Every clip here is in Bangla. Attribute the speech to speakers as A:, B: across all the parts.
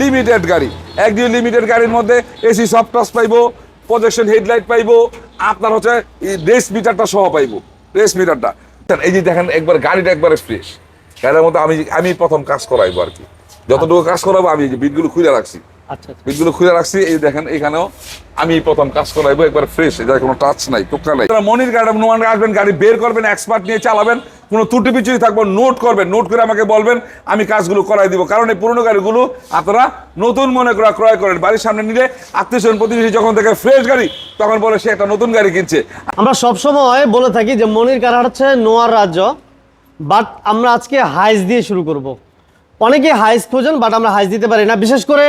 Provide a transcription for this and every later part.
A: লিমিটেড গাড়ি। একদিন লিমিটেড গাড়ির মধ্যে এসি সফট টাচ পাইবো প্রজেকশন হেডলাইট পাইবো আপনার হচ্ছে রেস মিটারটা সহ পাইবো রেস মিটারটা। এই যে দেখেন একবার গাড়িটা একবারে ফ্রেশ গাড়ির মধ্যে আমি আমি প্রথম কাজ করাইবো আর কি। যতটুকু কাজ করাবো আমি বিটগুলো খুলে রাখছি।
B: আচ্ছা আচ্ছা।
A: বিটগুলো খুলে রাখছি এই দেখেন এখানেও আমি প্রথম কাজ করাইবো একবার ফ্রেশ এটা কোনো টাচ নাই টোকা নাই। মনির গাড়ি নোমান আসবেন গাড়ি বের করবেন এক্সপার্ট নিয়ে চালাবেন। কোনো ত্রুটি পিছুই থাকব নোট করবেন নোট করে আমাকে বলবেন, আমি কাজগুলো করাই দিব। কারণ এই পুরনো গাড়িগুলো আপনারা নতুন মনে করা ক্রয় করেন। বাড়ির সামনে নিলে আত্মীয় স্বজন প্রতিবেশী যখন দেখে ফ্রেশ গাড়ি, তখন বলে সে একটা নতুন গাড়ি কিনছে।
B: আমরা সবসময় বলে থাকি যে মনির কারহাট হচ্ছে নোয়ার রাজ্য বাট আমরা আজকে হাইস দিয়ে শুরু করব। অনেকে হাইস খোঁজেন বাট আমরা হাইস দিতে পারি না। বিশেষ করে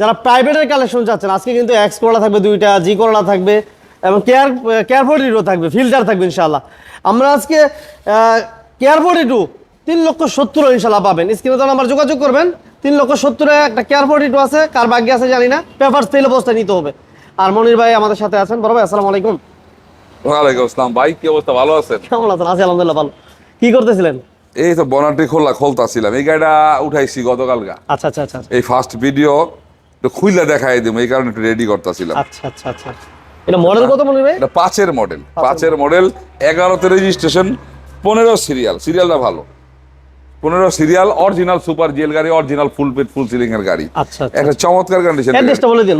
B: যারা প্রাইভেটের কালেকশন চাচ্ছেন, আজকে কিন্তু এক্স করলা থাকবে দুইটা জি করলা থাকবে, এবং কেয়ার কেয়ারফোর্টিরও থাকবে ফিল্টার থাকবে ইনশাল্লাহ আমরা আজকে কেয়ারফোর্টি টু? তিন লক্ষ সত্তর ইনশাল্লাহ পাবেন। স্ক্রিনে তো আমার যোগাযোগ করবেন। তিন লক্ষ সত্তরে একটা কেয়ারফোর্টি টু আছে? কার ভাগ্যে আছে জানি না। পেপার তেল অবস্থায় নিতে হবে। আর মনির ভাই আমাদের সাথে আছেন। বড় ভাই আসসালামু আলাইকুম।
A: ওয়ালাইকুম আসসালাম। ভাই কি অবস্থা? ভালো আছেন?
B: কেমন আছেন? আছি আলহামদুলিল্লাহ ভালো। কি করতেছিলেন?
A: এই তো বনাটি খোলা খোলতাছিলাম। এই গাড়িটা উঠাইছি গতকালকা
B: আচ্ছা আচ্ছা আচ্ছা
A: এই ফার্স্ট ভিডিও একটু খুইলা দেখাই দিব। এই কারণে একটু রেডি করতেছিলাম।
B: আচ্ছা আচ্ছা আচ্ছা। এটা মডেল কত মনে ভাই?
A: এটা পাঁচের মডেল পাঁচের মডেল এগারোতে রেজিস্ট্রেশন পনেরো সিরিয়াল সিরিয়ালটা ভালো। পনেরো সিরিয়াল অরিজিনাল সুপার জিএল গাড়ি অরিজিনাল ফুল পেট ফুল সিলিং এর গাড়ি।
B: আচ্ছা আচ্ছা।
A: একটা চমৎকার কন্ডিশন।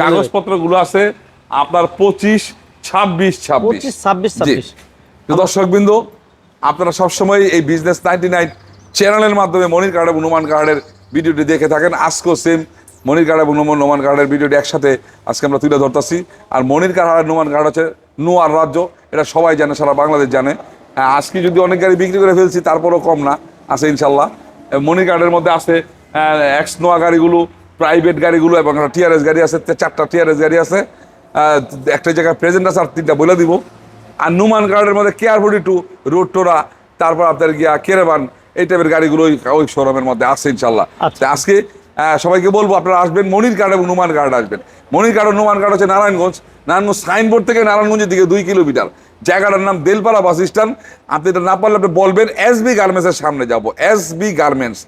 A: কাগজপত্রগুলো আছে আপনার পঁচিশ ছাব্বিশ ছাব্বিশ।
B: ছাব্বিশ ছাব্বিশ।
A: দর্শক বিন্দু আপনারা সবসময় এই বিজনেস নাইনটি নাইন চ্যানেলের মাধ্যমে মনির কার্ড এবং নোমান কার্ডের ভিডিওটি দেখে থাকেন। আজকেও সেম মনির কার্ড এবং নোমান নোমান কার্ডের ভিডিওটি একসাথে আজকে আমরা তুলে ধরতেছি। আর মনির কার্ড আর নোমান কার্ড হচ্ছে নোয়ার রাজ্য। এটা সবাই জানে সারা বাংলাদেশ জানে। আজকে যদি অনেক গাড়ি বিক্রি করে ফেলছি তারপরও কম না আছে ইনশাল্লাহ। মনির কার্ডের মধ্যে আছে এক্স নোয়া গাড়িগুলো প্রাইভেট গাড়িগুলো এবং একটা টিআরএস গাড়ি আছে চারটা টিআরএস গাড়ি আছে। একটা জায়গায় প্রেজেন্ট আছে আর তিনটা বলে দিব। আর নুমান গার্ডের মধ্যে কেয়ার ফোর্টি টু রোড টোরা তারপর আপনার গিয়া কেরেবান এই টাইপের গাড়িগুলো ওই শোরুমের মধ্যে আছে ইনশাল্লাহ।
B: আচ্ছা।
A: আজকে সবাইকে বলব আপনারা আসবেন মনির গার্ড এবং নুমান গার্ড আসবেন। মনির গার্ড ও নুমান গার্ড হচ্ছে নারায়ণগঞ্জ নারায়ণগঞ্জ সাইনবোর্ড থেকে নারায়ণগঞ্জের দিকে দুই কিলোমিটার। জায়গাটার নাম দেলপাড়া বাস স্ট্যান্ড। আপনি এটা না পারলে আপনি বলবেন এস বি গার্মেন্টসের সামনে যাব। এস বি গার্মেন্টস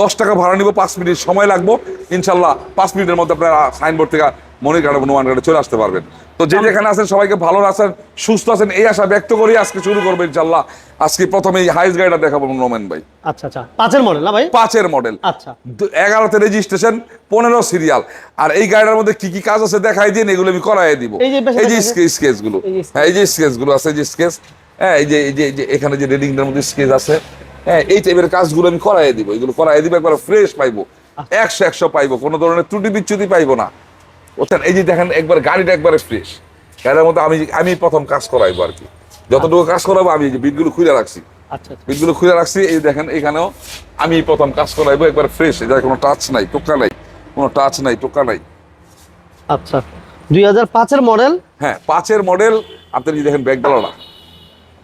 A: দশ টাকা ভাড়া নিব, পাঁচ মিনিট সময় লাগবো। ইনশাল্লাহ পাঁচ মিনিটের মধ্যে আপনারা সাইনবোর্ড থেকে মনির কার্ড এবং নুমান গার্ডে চলে আসতে পারবেন। তো যে যেখানে আছেন সবাইকে ভালো আছেন সুস্থ আছেন এই আশা ব্যক্ত করি আজকে শুরু করব ইনশাল্লাহ আজকে প্রথমে এই হাইস গাড়িটা দেখাবো নোমেন ভাই।
B: আচ্ছা আচ্ছা। পাঁচের মডেল না ভাই?
A: পাঁচের মডেল
B: আচ্ছা।
A: এগারোতে রেজিস্ট্রেশন পনেরো সিরিয়াল আর এই গাড়িটার মধ্যে কি কি কাজ আছে দেখাই দিন এগুলো আমি করাই দিব।
B: এই যে। স্কেচগুলো।
A: হ্যাঁ এই যে স্কেচগুলো আছে যে স্কেচ হ্যাঁ এই যে এই যে এখানে যে রেডিংটার মধ্যে স্কেচ আছে। হ্যাঁ এই টাইপের কাজগুলো আমি করাই দিব। এগুলো করাই দিব একবার ফ্রেশ পাইবো।
B: আচ্ছা।
A: একশো একশো পাইবো। কোনো ধরনের ত্রুটি বিচ্যুতি পাইবো না। বুঝছেন এই যে দেখেন একবার গাড়িটা একবারে ফ্রেশ গাড়ির মধ্যে আমি আমি প্রথম কাজ করাইবো আর কি। যতটুকু কাজ করাবো আমি যে বিটগুলো খুলে রাখছি।
B: আচ্ছা আচ্ছা।
A: বিটগুলো খুলে রাখছি এই দেখেন এখানেও আমি প্রথম কাজ করাইবো একবার ফ্রেশ এটা কোনো টাচ নাই টোকা নাই কোনো টাচ নাই টোকা নাই।
B: আচ্ছা। দুই হাজার পাঁচের মডেল
A: হ্যাঁ পাঁচের মডেল আপনি যদি দেখেন ব্যাগ ডালাটা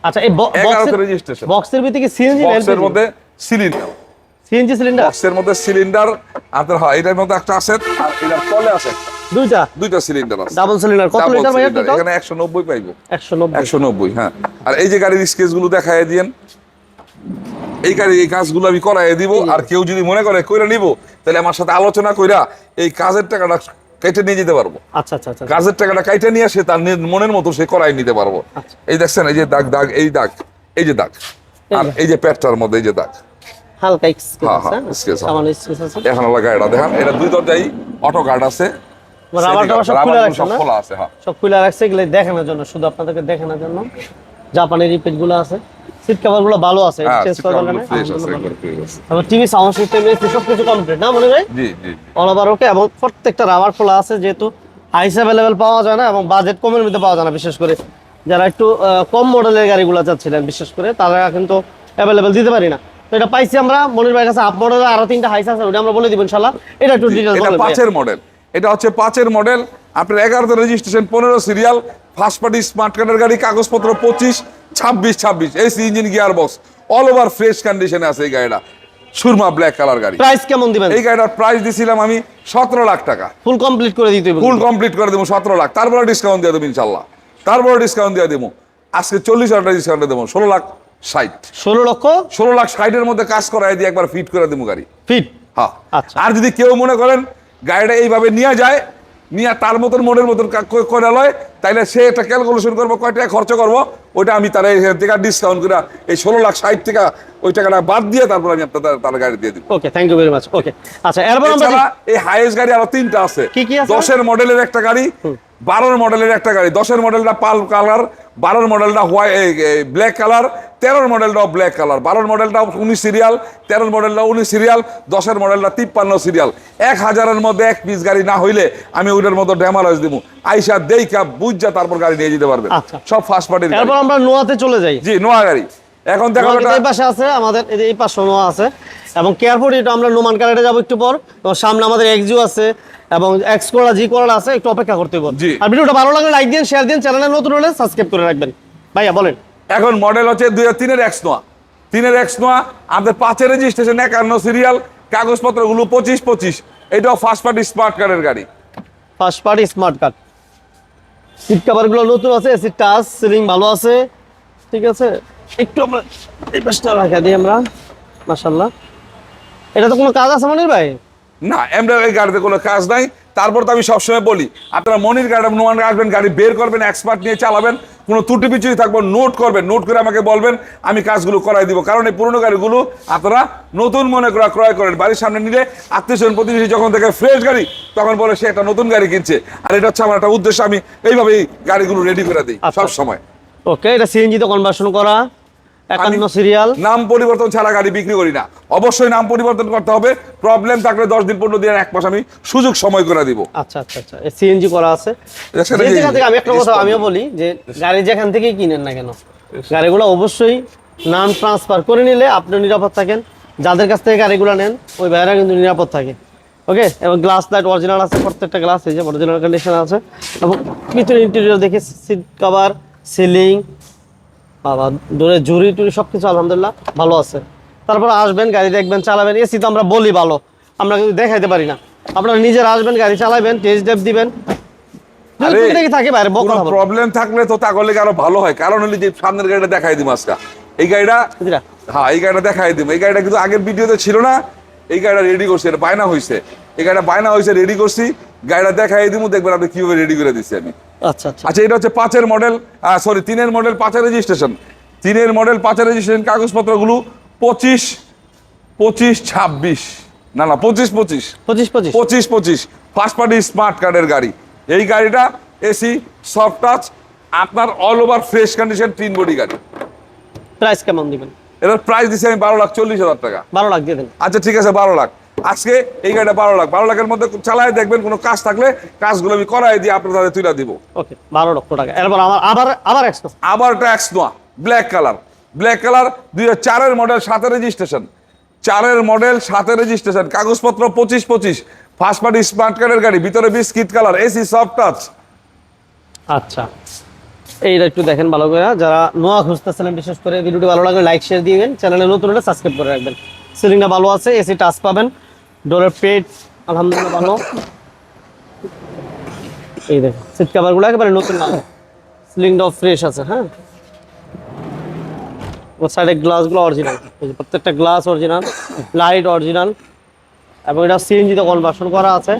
B: আচ্ছা এই
A: এগারোতে registration।
B: বক্সের ভিতরে কি সিএনজি
A: বক্সের মধ্যে সিলিন্ডার
B: সিএনজি সিলিন্ডার
A: বক্সের মধ্যে সিলিন্ডার আপনার হয় এটার মধ্যে একটা আছে আর এটার তলে আছে একটা।
B: দুইটা?
A: দুইটা সিলিন্ডার আছে।
B: ডাবল সিলিন্ডার কত লিটার
A: cylinder, এখানে একশো নব্বই পাইবো।
B: একশো নব্বই।
A: একশো নব্বই হ্যাঁ। আর এই যে গাড়ির স্কেচগুলো দেখায় এই গাড়ি এই কাজগুলো আমি করাই দিব আর কেউ যদি মনে করে কইরা নিব তাহলে আমার সাথে আলোচনা কইরা এই কাজের টাকাটা কেটে নিয়ে যেতে পারব।
B: আচ্ছা আচ্ছা আচ্ছা।
A: কাজের টাকাটা কাইটে নিয়ে আসে তার মনের মতো সে করাই নিতে পারব।
B: আচ্ছা।
A: এই দেখছেন এই যে দাগ দাগ এই দাগ এই যে দাগ। আর এই যে পেটটার মধ্যে এই যে দাগ।
B: হালকা স্কেচ
A: হ্যাঁ,
B: আছে
A: হ্যাঁ, sketch আছে। এখন আলা গাড়িটা দেখেন। এটা দুই দরজাই অটো গার্ড আছে।
B: রাবার টাবার সব
A: রাবার
B: খুলে
A: গুলো
B: রাখছেন
A: সব
B: না?
A: খোলা আছে হ্যাঁ।
B: সব খুলে রাখছে এগুলো দেখানোর জন্য শুধু আপনাদেরকে দেখানোর জন্য। জাপানি রিপিটগুলো আছে। সিট কভারগুলো ভালো আছে চেঞ্জ
A: seat
B: করা
A: cover দরকারগুলো
B: নেই
A: fresh আছে,
B: আলহামদুলিল্লাহ।
A: একবারে fresh আছে।
B: তারপর টিভি সাউন্ড সিস্টেম এসি সব কিছু কমপ্লিট না মনে
A: জি জি
B: অল ওভার ওকে এবং প্রত্যেকটা রাবার খোলা আছে যেহেতু আইস অ্যাভেলেবেল পাওয়া যায় না এবং বাজেট কমের মধ্যে পাওয়া যায় না বিশেষ করে যারা একটু কম মডেলের গাড়িগুলো চাচ্ছিলেন বিশেষ করে তারা কিন্তু অ্যাভেলেবেল দিতে পারি না। তো এটা পাইছি আমরা মনির ভাইয়ের কাছে আপ মডেলের আরও তিনটা হাইস আছে ওটা আমরা বলে দিব ইনশাল্লাহ এটা একটু
A: পাঁচের মডেল এটা হচ্ছে পাঁচের মডেল। আপনার এগারোতে রেজিস্ট্রেশন পনেরো সিরিয়াল ফার্স্ট পার্টি স্মার্ট কার্ডের গাড়ি কাগজপত্র পঁচিশ ছাব্বিশ ছাব্বিশ। AC engine gear box all over fresh কন্ডিশনে আছে এই গাড়িটা। সুরমা ব্ল্যাক কালার গাড়ি।
B: প্রাইস কেমন দিবেন?
A: এই গাড়িটার প্রাইস দিছিলাম আমি সতেরো লাখ টাকা।
B: ফুল কমপ্লিট করে দিতে হবে।
A: ফুল কমপ্লিট করে দেবো সতেরো লাখ। তারপরে ডিসকাউন্ট দিয়ে দেবো ইনশাল্লাহ তারপরে ডিসকাউন্ট দিয়ে দেবো। আজকে চল্লিশ হাজার ডিসকাউন্টে দেবো। ষোলো লাখ ষাট।
B: ষোলো লক্ষ?
A: ষোলো লাখ ষাটের মধ্যে কাজ করাই দিয়ে একবার ফিট করে দেবো গাড়ি।
B: ফিট
A: হ্যাঁ।
B: আচ্ছা।
A: আর যদি কেউ মনে করেন গাড়িটা এইভাবে নিয়ে যায় নিয়ে তার মতন মনের মতন করে লয় তাইলে সে একটা ক্যালকুলেশন করব কয় টাকা খরচ করব ওইটা আমি তার এখান থেকে ডিসকাউন্ট করে এই ষোলো লাখ ষাট টাকা ওই টাকাটা বাদ দিয়ে তারপর আমি আপনার তার গাড়ি দিয়ে দিব।
B: Okay thank you very much okay আচ্ছা এরপর আমরা
A: এই হাইয়েস্ট গাড়ি আরও তিনটা আছে।
B: কি কি আছে?
A: দশের মডেলের একটা গাড়ি বারোর মডেলের একটা গাড়ি। দশের মডেলটা পাল কালার বারোর মডেলটা হোয়াইট ব্ল্যাক কালার তেরোর মডেলটাও ব্ল্যাক কালার বারোর মডেলটা উনিশ সিরিয়াল তেরোর মডেলটা উনিশ সিরিয়াল দশের মডেলটা তিপ্পান্ন সিরিয়াল এক হাজারের মধ্যে এক পিস গাড়ি না হইলে আমি ওইটার মতো ড্যামারাজ দিব আইসা দেখা বুঝ যা তারপর গাড়ি নিয়ে যেতে পারবে।
B: আচ্ছা।
A: সব ফার্স্ট পার্টির
B: আমরা নোয়াতে চলে যাই।
A: জি নোয়া গাড়ি। এখন দেখো
B: এই পাশে আছে আমাদের এই পাশে নোয়া আছে। এবং কেয়ারফুল এটা আমরা নোমান কারেটে যাব একটু পর। এবং সামনে আমাদের এক্সিও আছে এবং এক্স কোলা জি কোলা আছে একটু অপেক্ষা করতে হবে। আর ভিডিওটা ভালো লাগলে লাইক দিন শেয়ার দিন চ্যানেলে নতুন হলে সাবস্ক্রাইব করে রাখবেন। ভাইয়া বলেন।
A: এখন মডেল হচ্ছে দুই হাজার তিনের এক্স নোয়া তিনের এক্স নোয়া আমাদের পাঁচের রেজিস্ট্রেশন একান্ন সিরিয়াল কাগজপত্রগুলো পঁচিশ পঁচিশ। এটাও ফার্স্ট পার্টি স্মার্ট কার্ডের গাড়ি।
B: First party smart card seat কাভারগুলো নতুন আছে এসি টাচ সিলিং ভালো আছে। ঠিক আছে? একটু আমরা এই পাশটা রাখা দিই আমরা মাশাল্লাহ এটা তো কোনো কাজ আছে মনির ভাই?
A: না গাড়িতে কোনো কাজ নাই। তারপর তো আমি সবসময় বলি আপনারা মনির গাড়ি নোয়ান আসবেন গাড়ি বের করবেন এক্সপার্ট নিয়ে চালাবেন কোনো ত্রুটি পিছুই থাকব নোট করবেন নোট করে আমাকে বলবেন আমি কাজগুলো করাই দিব। কারণ এই পুরনো গাড়িগুলো আপনারা নতুন মনে করা ক্রয় করেন। বাড়ির সামনে নিলে আত্মীয় স্বজন প্রতিবেশী যখন থেকে ফ্রেশ গাড়ি তখন বলে সে একটা নতুন গাড়ি কিনছে। আর এটা হচ্ছে আমার একটা উদ্দেশ্য আমি এইভাবেই গাড়িগুলো রেডি করে দিই
B: আচ্ছা।
A: সব সময়
B: ওকে এটা সিএনজি তো কনভার্সন করা। একান্ন সিরিয়াল
A: নাম পরিবর্তন ছাড়া গাড়ি বিক্রি করি না। অবশ্যই নাম পরিবর্তন করতে হবে। প্রবলেম থাকলে দশ দিন পনেরো দিন এক মাস আমি সুযোগ সময় করে দিব।
B: আচ্ছা আচ্ছা আচ্ছা সিএনজি করা আছে। আমি একটা কথা আমিও বলি যে গাড়ি যেখান থেকেই কিনেন না কেন গাড়িগুলো অবশ্যই নাম ট্রান্সফার করে নিলে আপনি নিরাপদ থাকেন। যাদের কাছ থেকে গাড়িগুলো নেন ওই ভাইয়েরা কিন্তু নিরাপদ থাকে। ওকে? এবং গ্লাস লাইট অরিজিনাল আছে প্রত্যেকটা গ্লাস এই যে অরিজিনাল কন্ডিশন আছে। এবং ভিতরে ইন্টেরিয়র দেখে সিট কভার সিলিং বাবা দূরে জুরি টুরি সব কিছু আলহামদুলিল্লাহ ভালো আছে। তারপর আসবেন গাড়ি দেখবেন চালাবেন এসি তো আমরা বলি ভালো আমরা কিন্তু দেখাইতে পারি না। আপনারা নিজের আসবেন গাড়ি চালাবেন টেস্ট ড্রাইভ দিবেন।
A: আরে,
B: থাকে বাইরে? বক কথা বলব।
A: প্রবলেম থাকলে তো তাগলে আরও ভালো হয়? কারণ হলে যে সামনের গাড়িটা দেখাই আজকে। এই গাড়িটা? হ্যাঁ এই গাড়িটা দেখাই দিব এই গাড়িটা কিন্তু আগের ভিডিওতে ছিল না। এই গাড়িটা রেডি করছি এটা বায়না হয়েছে এই গাড়িটা বায়না হয়েছে রেডি করছি। গাড়িটা দেখাই দিব দেখবেন আপনি কীভাবে রেডি করে দিচ্ছি আমি।
B: আচ্ছা আচ্ছা।
A: আচ্ছা এটা হচ্ছে পাঁচের মডেল সরি তিনের মডেল পাঁচের রেজিস্ট্রেশন তিনের মডেল পাঁচের রেজিস্ট্রেশন কাগজপত্রগুলো পঁচিশ পঁচিশ ছাব্বিশ। না না পঁচিশ পঁচিশ।
B: পঁচিশ পঁচিশ।
A: পঁচিশ পঁচিশ। ফার্স্ট পার্টি স্মার্ট কার্ডের গাড়ি। এই গাড়িটা এসি সফট টাচ আপনার অল ওভার ফ্রেশ কন্ডিশন তিন বডি গাড়ি।
B: প্রাইস কেমন দিবেন?
A: এটার প্রাইস দিচ্ছি আমি বারো লাখ চল্লিশ হাজার টাকা।
B: বারো লাখ দিয়ে দেন।
A: আচ্ছা ঠিক আছে বারো লাখ। আজকে এই গাড়িটা বারো লাখ। বারো লাখের মধ্যে চালায় দেখবেন কোনো কাজ থাকলে কাজগুলো আমি করাই দিয়ে আপনার তাদের তুলে দিব।
B: ওকে বারো লক্ষ টাকা। এরপর আমার আবার আবার এক্সট্রা
A: আবার tax Noah black colour black colour দুই চারের মডেল সাতের রেজিস্ট্রেশন চারের মডেল সাতের রেজিস্ট্রেশন কাগজপত্র পঁচিশ পঁচিশ। ফার্স্ট পার্টি স্মার্ট কার্ডের গাড়ি ভিতরে biscuit colour AC soft touch
B: আচ্ছা। এইটা একটু দেখেন ভালো করে। যারা নোয়া খুঁজতেছিলেন বিশেষ করে ভিডিওটি ভালো লাগলে লাইক শেয়ার দিবেন। চ্যানেলে নতুন হলে সাবস্ক্রাইব করে রাখবেন। সিলিংটা ভালো আছে এসি টাচ পাবেন। ডোরের পেট আলহামদুলিল্লাহ ভালো। এই দেখেন সিট কাভারগুলো একেবারে নতুন না। সিলিংটাও ফ্রেশ আছে হ্যাঁ? ওর সাইডে গ্লাসগুলো অরিজিনাল প্রত্যেকটা গ্লাস অরিজিনাল লাইট অরিজিনাল এবং এটা সিএনজিতে কনভার্সন করা আছে।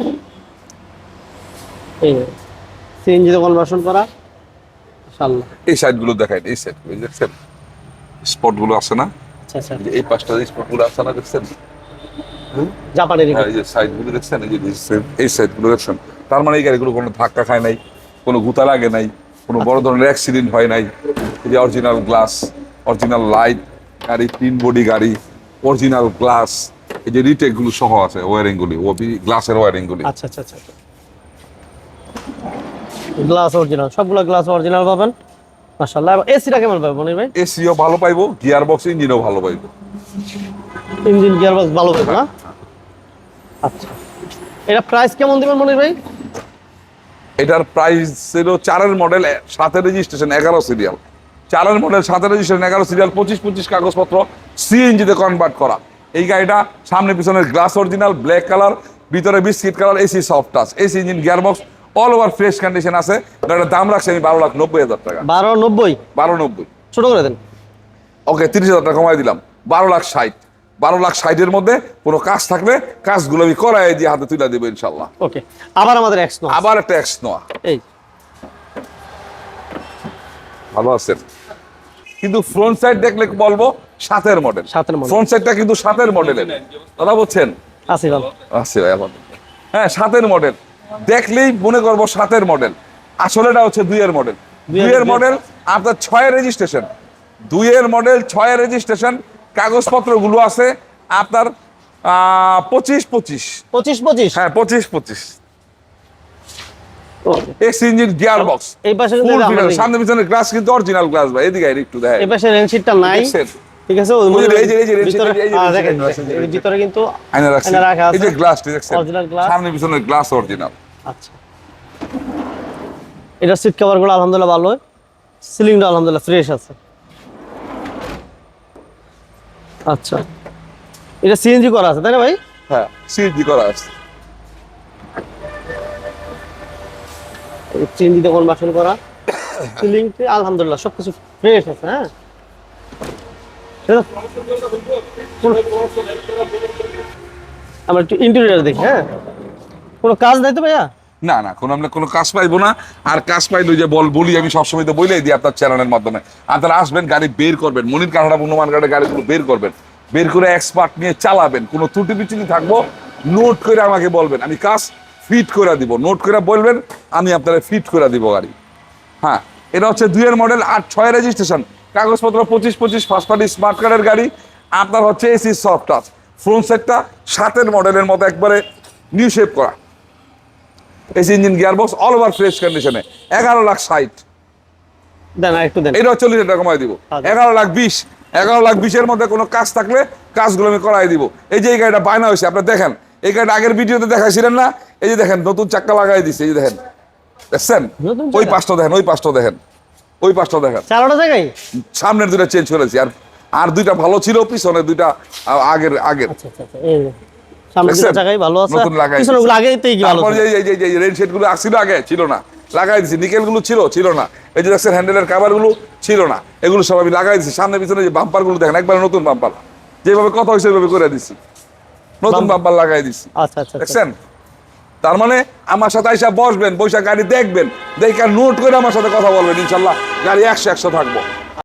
B: এই সিএনজিতে কনভার্সন করা। ইনশাআল্লাহ
A: এই সাইডগুলো দেখাই এই সাইডগুলো দেখছেন? স্পটগুলো আছে না?
B: আচ্ছা আচ্ছা।
A: এই পাঁচটা স্পটগুলো আছে না দেখছেন?
B: জাপানের
A: হ্যাঁ, এই যে সাইডগুলো দেখছেন এই যে এই- সাইডগুলো দেখছেন? তার মানে এই গাড়িগুলো কোনো ধাক্কা খায় নাই কোনো গুতা লাগে নাই কোনো বড় ধরনের অ্যাক্সিডেন্ট হয় নাই। এই যে অরিজিনাল গ্লাস অরিজিনাল লাইট গাড়ি তিন বডি গাড়ি অরিজিনাল গ্লাস এই যে রিটেকগুলো সহ আছে ওয়ারিংগুলি ও গ্লাসের ওয়ারিংগুলি
B: আচ্ছা আচ্ছা আচ্ছা গ্লাস অরিজিনাল সবগুলো গ্লাস অরিজিনাল পাবেন? মাশাআল্লাহ। এসিটা কেমন পাবেন মনির ভাই?
A: এসিও ভালো পাইবো গিয়ার বক্স ইঞ্জিনও ভালো পাইবো।
B: ইঞ্জিন গিয়ার বক্স ভালো পাবেন না? আচ্ছা। এটা প্রাইস কেমন দিবেন মনির ভাই?
A: এটার প্রাইস ছিল চারের মডেল সাতের রেজিস্ট্রেশন এগারো সিরিয়াল চারের মডেল সাতের রেজিস্ট্রেশন এগারো সিরিয়াল পঁচিশ পঁচিশ কাগজপত্র সিএনজিতে কনভার্ট করা। এই গাড়িটা সামনে পিছনের গ্লাস অরিজিনাল ব্ল্যাক কালার ভিতরে biscuit colour AC soft touch AC engine gearbox all over fresh condition আছে। গাড়িটার দাম রাখছে আমি বারো লাখ নব্বই হাজার টাকা।
B: বারো নব্বই?
A: বারো নব্বই।
B: ছোট করে দেন।
A: ওকে তিরিশ হাজার টাকা কমাই দিলাম। বারো লাখ ষাট। বারো লাখ ষাটের মধ্যে কোনো কাজ থাকলে কাজগুলো আমি করাই দিয়ে হাতে তুলে দেবো ইনশাল্লাহ।
B: ওকে আবার আমাদের এক্স নো
A: আবার একটা এক্স নোয়া
B: এই।
A: ভালো আছেন? কিন্তু ফ্রন্ট সাইড দেখলে বলব সাতের মডেল
B: সাতের model।
A: ফ্রন্ট সাইডটা কিন্তু সাতের মডেলের কথা বলছেন?
B: আছি ভালো।
A: আছে ভাই হ্যাঁ সাতের মডেল দেখলেই মনে করব সাতের মডেল আসলে এটা হচ্ছে দুইয়ের মডেল
B: দুইয়ের মডেল।
A: মডেল আপনার ছয়ের রেজিস্ট্রেশন দুইয়ের মডেল ছয়ের রেজিস্ট্রেশন কাগজপত্রগুলো আছে আপনার পঁচিশ পঁচিশ।
B: পঁচিশ পঁচিশ?
A: হ্যাঁ পঁচিশ পঁচিশ। এক্স ইঞ্জিন গিয়ার বক্স
B: এই পাশে কিন্তু
A: ফুল
B: এটা আমাদের-
A: সামনে পিছনে গ্লাস কিন্তু অরিজিনাল গ্লাস ভাই এদিকে একটু দেখাই
B: এই পাশে রেনশিটটা নাই। ঠিক আছে ওই
A: ওই যে- এই যে- এই যে এই যে রেনশিট
B: দেখেন
A: আছে,
B: দেখেন, এর ভিতরে কিন্তু
A: আয়না রাখছি। এই যে
B: আছে।
A: দেখছেন
B: Original glass।
A: সামনে পিছনে গ্লাস অরিজিনাল
B: আচ্ছা। এটা সিট আলহামদুলিল্লাহ ভালো সিলিংটা আলহামদুলিল্লাহ ফ্রেশ আছে। আচ্ছা। এটা সিএনজি করা আছে তাই না ভাই?
A: হ্যাঁ সিএনজি করা আছে।
B: সিএনজিতে কনভার্সন করা? সিলিং আলহামদুলিল্লাহ সবকিছু ফ্রেশ আছে হ্যাঁ? আমরা একটু ইন্টেরিয়র দেখি হ্যাঁ? কোনো কাজ নাই তো ভাইয়া?
A: না না, কোনো আমরা কোনো কাজ পাইবো না। আর কাজ পাইলে যে বল বলি আমি সবসময় তো বলেই দিই আপনার চ্যানেলের মাধ্যমে। আপনারা আসবেন, গাড়ি বের করবেন, মনির কাঠাটা অনুমান কাঠের গাড়িগুলো বের করবেন। বের করে এক্সপার্ট নিয়ে চালাবেন। কোনো ত্রুটি বিচ্যুতি থাকব নোট করে আমাকে বলবেন। আমি কাজ ফিট করে দিব। নোট করে বলবেন, আমি আপনারা ফিট করে দিব গাড়ি। হ্যাঁ এটা হচ্ছে দুইয়ের মডেল আর ছয় রেজিস্ট্রেশন কাগজপত্র পঁচিশ পঁচিশ ফার্স্ট পার্টি স্মার্ট কার্ডের গাড়ি। আপনার হচ্ছে এসি সফট টাচ ফ্রন্ট সেটটা সাতের মডেলের মতো একবারে নিউ শেপ করা। AC engine gear box all over fresh কন্ডিশনে এগারো লাখ ষাট। এটা চল্লিশ হাজার টাকা কমাই দিব।
B: আচ্ছা।
A: এগারো লাখ বিশ। এগারো লাখ বিশের মধ্যে কোনো কাজ থাকলে কাজগুলো আমি করাই দিব। এই যে এই গাড়িটা বায়না হয়েছে দেখেন। এই গাড়িটা আগের ভিডিওতে দেখাইছিলেন না? এই যে দেখেন নতুন চাক্কা লাগাই দিছে এই যে দেখেন। দেখছেন? ওই? পাশটা দেখেন ওই পাশটা দেখেন। ওই পাশটা দেখেন।
B: চারোটা জায়গায়?
A: সামনের দুইটা চেঞ্জ করেছি। আর আর দুইটা ভালো ছিল পিছনে দুইটা আগের আগের।
B: সামনে দুটো জায়গায় ভালো আছে।
A: নতুন লাগাই
B: পিছনে ভালো
A: তারপর। যে এই এই রেড শেডগুলো আসছিল আগে ছিল না। লাগাই দিছি। নিকেলগুলো ছিল ছিল না। এই যে দেখছেন হ্যান্ডেলের কাভারগুলো ছিল না। এগুলো সব আমি লাগাই দিছি। সামনে পিছনে যে বাম্পারগুলো দেখেন একবার নতুন বাম্পার যেভাবে কথা হয়েছে ওইভাবে করে দিছি। নতুন বাম্পার লাগাই দিছি।
B: আচ্ছা আচ্ছা আচ্ছা।
A: দেখছেন? তার মানে আমার সাথে আইসা বসবেন বৈশা গাড়ি দেখবেন। দেখে নোট করে আমার সাথে কথা বলবেন ইনশাল্লাহ। গাড়ি একশো একশো থাকব।